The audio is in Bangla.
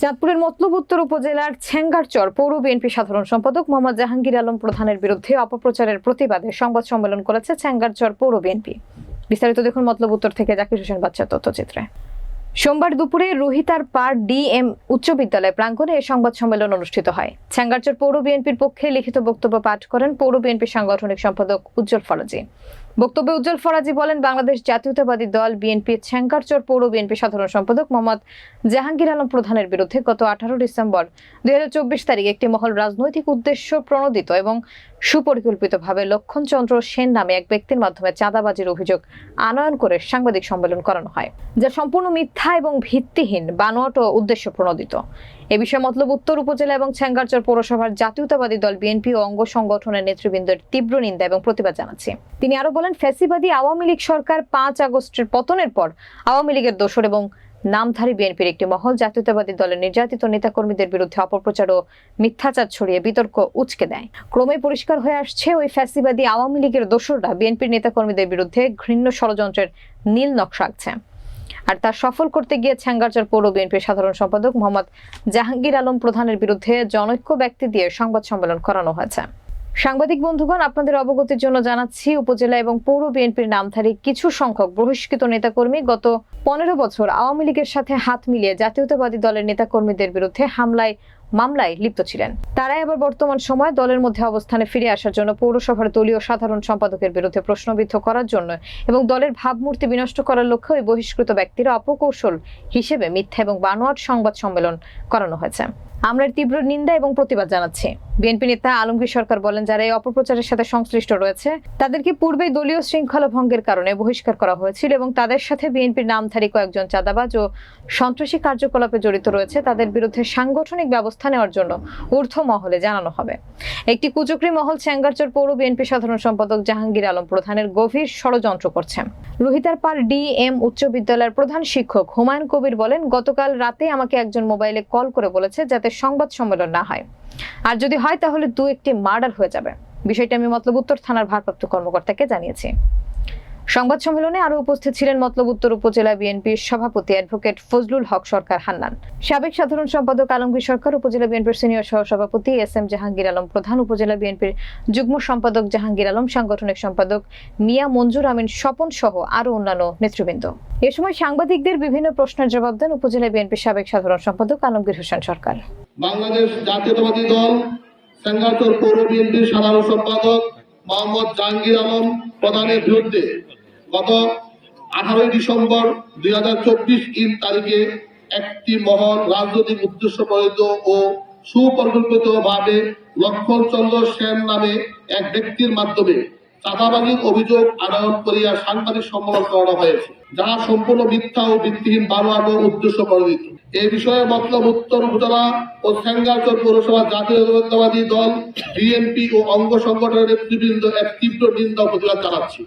চাঁদপুরের মতলব উত্তর উপজেলার ছেঙ্গারচর পৌর বিএনপি সাধারণ সম্পাদক মোহাম্মদ জাহাঙ্গীর আলম প্রধানের বিরুদ্ধে অপপ্রচারের প্রতিবাদে সংবাদ সম্মেলন করেছে ছেঙ্গারচর পৌর বিএনপি। বিস্তারিত দেখুন মতলব উত্তর থেকে জাকির হোসেন বাচ্চা তথ্যচিত্রে। সোমবার দুপুরে রোহিতার পার ডিএম উচ্চ বিদ্যালয় প্রাঙ্গণে সংবাদ সম্মেলন অনুষ্ঠিত হয়। ছ্যাঙ্গারচর পৌর বিএনপির পক্ষে লিখিত বক্তব্য পাঠ করেন পৌর বিএনপির সাংগঠনিক সম্পাদক উজ্জ্বল ফরাজি। বক্তব্যে উজ্জ্বল ফরাজি বলেন, বাংলাদেশ জাতীয়তাবাদী দল বিএনপি ছ্যাঙ্গারচর পৌর বিএনপি সাধারণ সম্পাদক মোহাম্মদ জাহাঙ্গীর আলম প্রধানের বিরুদ্ধে গত আঠারো ডিসেম্বর দুই তারিখে একটি মহল রাজনৈতিক উদ্দেশ্য প্রণোদিত এবং সুপরিকল্পিতভাবে লক্ষণচন্দ্র সেন নামে এক ব্যক্তির মাধ্যমে চাঁদাবাজির অভিযোগ আনয়ন করে সাংবাদিক সম্মেলন করানো হয়, যা সম্পূর্ণ মিথ্যা এবং ভিত্তিহীন, বানোয়াট ও উদ্দেশ্য প্রণোদিত। এ বিষয়ে মতলব উত্তর উপজেলা এবং ছ্যাঙ্গারচর পৌরসভার জাতীয়তাবাদী দল বিএনপি ও অঙ্গ সংগঠনের নেতৃবৃন্দের তীব্র নিন্দা এবং প্রতিবাদ জানাচ্ছে। তিনি আরও বলেন, ফ্যাসিবাদী আওয়ামী লীগ সরকার পাঁচ আগস্টের পতনের পর আওয়ামী লীগের দোসর এবং নামধারী বিএনপির একটি মহল জাতীয়তাবাদী দলের নির্যাতিত নেতাকর্মীদের বিরুদ্ধে অপপ্রচার ও মিথ্যাচার ছড়িয়ে বিতর্ক উচকে দেয়। ক্রমে পরিষ্কার হয়ে আসছে, ওই ফ্যাসিবাদী আওয়ামী লীগের দোসররা বিএনপির নেতাকর্মীদের বিরুদ্ধে ঘৃণ্য ষড়যন্ত্রের নীল নকশা আঁকছে। আর তা সফল করতে গিয়ে ছ্যাঙ্গারচর পৌর বিএনপির সাধারণ সম্পাদক মোহাম্মদ জাহাঙ্গীর আলম প্রধানের বিরুদ্ধে জনৈক্য ব্যক্তি দিয়ে সংবাদ সম্মেলন করানো হয়েছে। সাংবাদিক বন্ধুগণ, আপনাদের অবগতির জন্য জানাচ্ছি, উপজেলা এবং পৌর বিএনপির নামধারী কিছু সংখ্যক বহিষ্কৃত নেতাকর্মী গত পনেরো বছর আওয়ামী লীগের সাথে হাত মিলিয়ে জাতীয়তাবাদী দলের নেতাকর্মীদের বিরুদ্ধে হামলায় মামলায় লিপ্ত ছিলেন। তারাই আবার বর্তমান সময় দলের মধ্যে অবস্থানে ফিরে আসার জন্য পৌরসভার দলীয় সাধারণ সম্পাদকের বিরুদ্ধে প্রশ্নবিদ্ধ করার জন্য এবং দলের ভাবমূর্তি বিনষ্ট করার লক্ষ্যে ওই বহিষ্কৃত ব্যক্তিরা অপকৌশল হিসেবে মিথ্যা এবং বানোয়াট সংবাদ সম্মেলন করানো হয়েছে। আমরা তীব্র নিন্দা এবং প্রতিবাদ জানাচ্ছি। বিএনপি নেতা আলমগীর সরকার বলেন, যারা এই অপপ্রচারের সাথে সংশ্লিষ্ট রয়েছে, তাদেরকে পূর্বে দলীয় শৃঙ্খলা ভঙ্গের কারণে বহিষ্কার করা হয়েছিল এবং তাদের সাথে বিএনপির নামধারী কয়েকজন চাঁদাবাজ ও সন্ত্রাসী কার্যকলাপে জড়িত রয়েছে। তাদের বিরুদ্ধে সাংগঠনিক ব্যবস্থা নেওয়ার জন্য ঊর্ধ্ব মহলে জানানো হবে। একটি কুচক্রি মহল চ্যাঙ্গারচর পৌর বিএনপি সাধারণ সম্পাদক জাহাঙ্গীর আলম প্রধানের গভীর ষড়যন্ত্র করছে রোহিতার পার ডি এম উচ্চ বিদ্যালয়ের প্রধান শিক্ষক হুমায়ুন কবির বলেন, গতকাল রাতে আমাকে একজন মোবাইলে কল করে বলেছে যাতে সংবাদ সম্মেলন না হয়। আর যদি হয় তাহলে দু একটি মার্ডার হয়ে যাবে। বিষয়টি আমি মতলব উত্তর থানার ভারপ্রাপ্ত কর্মকর্তাকে জানিয়েছি। সংবাদ সম্মেলনে আরও উপস্থিত ছিলেন মতলব উত্তর উপজেলা বিএনপির সভাপতি অ্যাডভোকেট ফজলুল হক সরকার হান্নান। সাবেক সাধারণ সম্পাদক আলমগীর সরকার, উপজেলা বিএনপির সিনিয়র সহসভাপতি এস এম জাহাঙ্গীর আলম প্রধান, উপজেলা বিএনপির যুগ্ম সম্পাদক জাহাঙ্গীর আলম, সাংগঠনিক সম্পাদক মিয়া মঞ্জুর আমিন স্বপন সহ আরও অন্যান্য নেতৃবৃন্দ। এ সময় সাংবাদিকদের বিভিন্ন প্রশ্নের জবাব দেন উপজেলা বিএনপির সাবেক সাধারণ সম্পাদক আলমগীর হোসেন সরকার। বাংলাদেশ জাতীয়তাবাদী দল পৌর বিএনপির সাধারণ সম্পাদক মোহাম্মদ জাহাঙ্গীর আলম প্রধানের বিরুদ্ধে গত আঠারোই ডিসেম্বর দুই হাজার চব্বিশ ইন তারিখে একটি মহল রাজনৈতিক উদ্দেশ্য প্রণীত ও সুপরিকল্পিত ভাবে লক্ষণ চন্দ্র সেন নামে এক ব্যক্তির মাধ্যমে চাঁদাবাজির অভিযোগ আদায়ন করিয়া সাংবাদিক সম্মেলন করানো হয়েছে যাহা সম্পূর্ণ মিথ্যা ও ভিত্তিহীন বানোয়াট ও উদ্দেশ্য প্রণীত এই বিষয়ে মতলব উত্তর উপজেলা ও সেঙ্গাচর পৌরসভা জাতীয় জনতাবাদী দল, বিএনপি ও অঙ্গ সংগঠনের নেতৃবৃন্দ এক তীব্র নিন্দা প্রতিবাদ জানাচ্ছি।